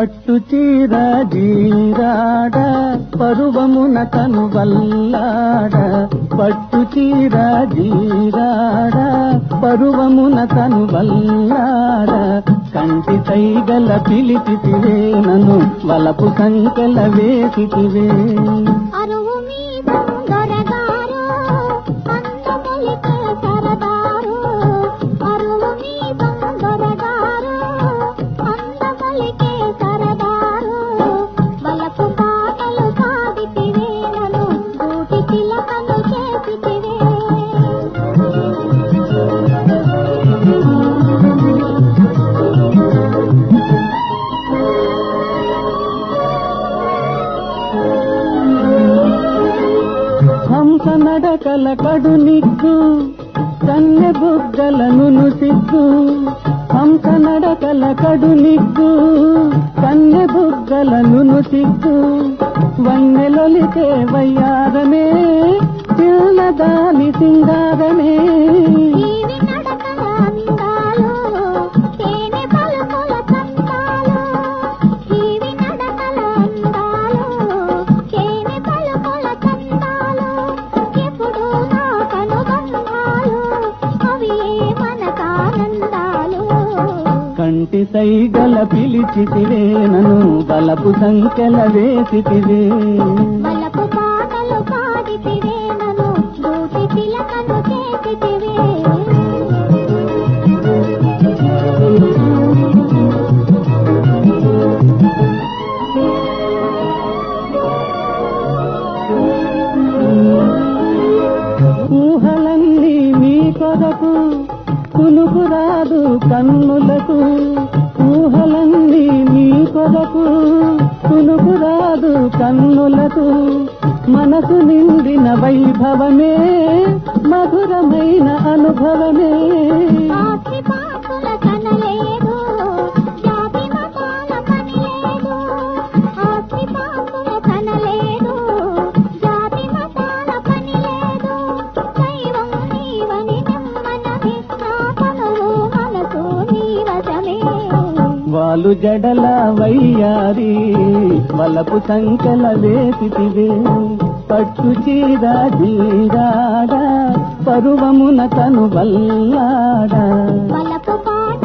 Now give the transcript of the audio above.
పట్టు చీర జీరాడ పరువమున కను వల్లాడ పట్టు చీర జీరాడ పరువమున కను వల్లాడ కంటి తైగల పిలిపితివే నన్ను వలపు సంకల వేసితివే. హంస నడకల కడు నిగ్గు కన్నె బుగ్గలను నుసిక్కు హంస నడకల కడు నిగ్గు కన్నె బుగ్గలను నుసిక్కు వన్నెలొలితే వయ్యారమే కంటి సైగల పిలిచితివే నన్ను బలపు సంఖ్యల వేసితివే. చేసితివే. ఊహలన్నీ నీ కొరకు కునుకు రాదు కన్నులకు ఊహలంది నీ కొరకు కునుకు రాదు కన్నులకు మనసు నిండిన వైభవమే మధురమైన అనుభవమే. పాలు జడల వయ్యారి మలపు సంకల వేసితివే పట్టు చీర జీరాడ పరువమున తను వల్లాడా. మలపు పాట